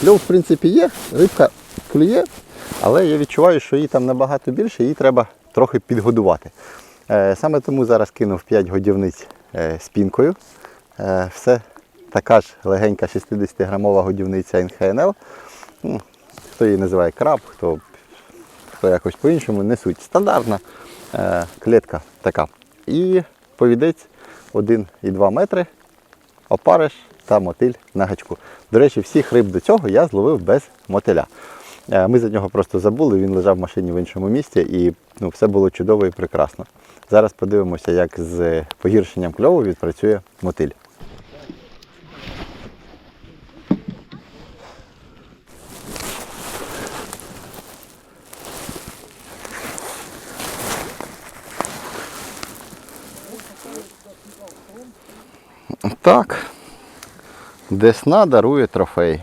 Кльов, в принципі, є, рибка клює, але я відчуваю, що її там набагато більше, її треба трохи підгодувати. Е, Саме тому зараз кинув 5 годівниць е, з пінкою. Е, Все така ж легенька 60-грамова годівниця НХНЛ. Ну, Хто її називає краб, хто, хто якось по-іншому, не суть. Стандартна клітка така. І повідець 1,2 метри, опариш та мотиль на гачку. До речі, всіх риб до цього я зловив без мотиля. Е, Ми за нього просто забули, він лежав в машині в іншому місці і ну, все було чудово і прекрасно. Зараз подивимося, як з погіршенням кльову відпрацює мотиль. Так. Десна дарує трофей.